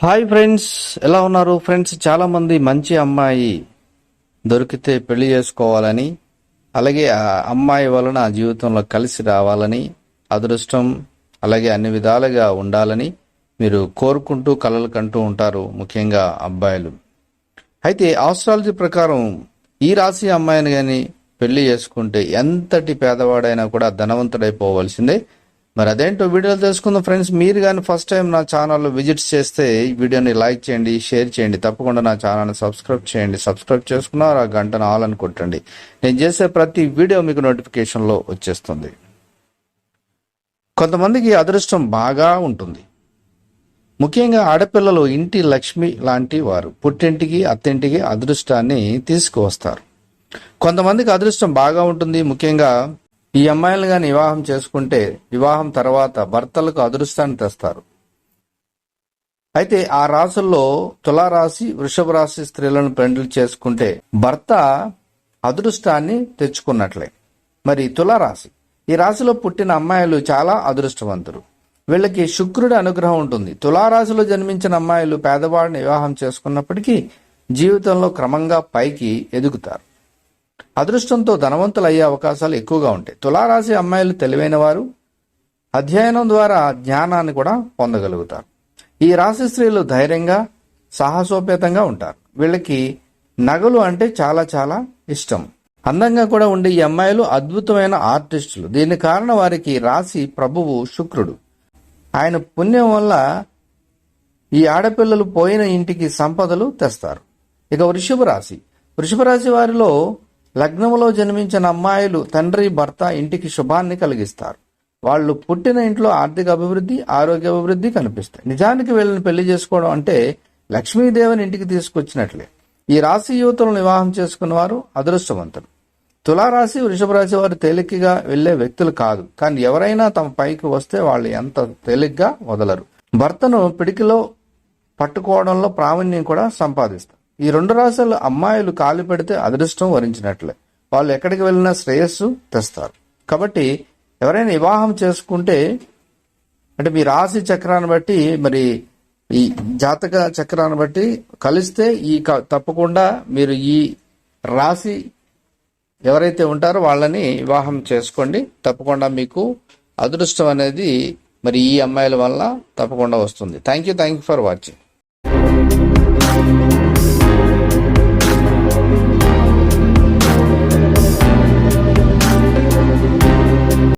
Hi friends ఎలా ఉన్నారు? Friends చాలా మంది మంచి అమ్మాయి దొరికితే పెళ్ళి చేసుకోవాలని అలాగే ఆ అమ్మాయి వలన జీవితంలో కలిసి రావాలని అదృష్టం అలాగే అన్ని విధాలుగా ఉండాలని మీరు కోరుకుంటూ కలలు కంటూ ఉంటారు ముఖ్యంగా అబ్బాయిలు. అయితే ఆస్ట్రాలజీ ప్రకారం ఈ రాశి అమ్మాయిని కానీ పెళ్ళి చేసుకుంటే ఎంతటి పేదవాడైనా కూడా ధనవంతుడైపోవలసిందే. మరి అదేంటో వీడియోలు తెలుసుకుందాం ఫ్రెండ్స్. మీరు కానీ ఫస్ట్ టైం నా ఛానల్లో విజిట్స్ చేస్తే ఈ వీడియోని లైక్ చేయండి షేర్ చేయండి. తప్పకుండా నా ఛానల్ని సబ్స్క్రైబ్ చేయండి. సబ్స్క్రైబ్ చేసుకున్నారు ఆ గంటను ఆల్ అని కొట్టండి. నేను చేసే ప్రతి వీడియో మీకు నోటిఫికేషన్లో వచ్చేస్తుంది. కొంతమందికి అదృష్టం బాగా ఉంటుంది. ముఖ్యంగా ఆడపిల్లలు ఇంటి లక్ష్మి లాంటి వారు. పుట్టింటికి అత్తింటికి అదృష్టాన్ని తీసుకువస్తారు. కొంతమందికి అదృష్టం బాగా ఉంటుంది. ముఖ్యంగా ఈ అమ్మాయిలు కానీ వివాహం చేసుకుంటే వివాహం తర్వాత భర్తలకు అదృష్టాన్ని తెస్తారు. అయితే ఆ రాసుల్లో తులారాశి వృషభ రాశి స్త్రీలను పెండ్లు చేసుకుంటే భర్త అదృష్టాన్ని తెచ్చుకున్నట్లే. మరి తులారాశి ఈ రాశిలో పుట్టిన అమ్మాయిలు చాలా అదృష్టవంతులు. వీళ్ళకి శుక్రుడి అనుగ్రహం ఉంటుంది. తులారాశిలో జన్మించిన అమ్మాయిలు పేదవాడిని వివాహం చేసుకున్నప్పటికీ జీవితంలో క్రమంగా పైకి ఎదుగుతారు. అదృష్టంతో ధనవంతులు అయ్యే అవకాశాలు ఎక్కువగా ఉంటాయి. తులారాశి అమ్మాయిలు తెలివైన వారు అధ్యయనం ద్వారా జ్ఞానాన్ని కూడా పొందగలుగుతారు. ఈ రాశి స్త్రీలు ధైర్యంగా సాహసోపేతంగా ఉంటారు. వీళ్ళకి నగలు అంటే చాలా చాలా ఇష్టం. అందంగా కూడా ఉండే ఈ అమ్మాయిలు అద్భుతమైన ఆర్టిస్టులు. దీని కారణం వారికి రాశి ప్రభువు శుక్రుడు. ఆయన పుణ్యం వల్ల ఈ ఆడపిల్లలు పోయిన ఇంటికి సంపదలు తెస్తారు. ఇక వృషభ రాశి. వృషభ రాశి వారిలో లగ్నంలో జన్మించిన అమ్మాయిలు తండ్రి భర్త ఇంటికి శుభాన్ని కలిగిస్తారు. వాళ్ళు పుట్టిన ఇంట్లో ఆర్థిక అభివృద్ధి ఆరోగ్య అభివృద్ధి కనిపిస్తాయి. నిజానికి వీళ్ళని పెళ్ళి చేసుకోవడం అంటే లక్ష్మీదేవిని ఇంటికి తీసుకొచ్చినట్లే. ఈ రాశి యువతులను వివాహం చేసుకున్న వారు అదృష్టవంతులు. తులారాశి వృషభ రాశి వారు తేలికగా వెళ్ళే వ్యక్తులు కాదు. కానీ ఎవరైనా తమ పైకి వస్తే వాళ్ళు ఎంత తేలిగ్గా వదలరు. భర్తను పిడికిలో పట్టుకోవడంలో ప్రావీణ్యం కూడా సంపాదిస్తారు. ఈ రెండు రాశుల అమ్మాయిలు కాలు పెడితే అదృష్టం వరించినట్లే. వాళ్ళు ఎక్కడికి వెళ్ళినా శ్రేయస్సు తెస్తారు. కాబట్టి ఎవరైనా వివాహం చేసుకుంటే అంటే మీ రాశి చక్రాన్ని బట్టి మరి ఈ జాతక చక్రాన్ని బట్టి కలిస్తే ఈ క- తప్పకుండా మీరు ఈ రాశి ఎవరైతే ఉంటారో వాళ్ళని వివాహం చేసుకోండి. తప్పకుండా మీకు అదృష్టం అనేది మరి ఈ అమ్మాయిల వల్ల తప్పకుండా వస్తుంది. Thank you thank you for watching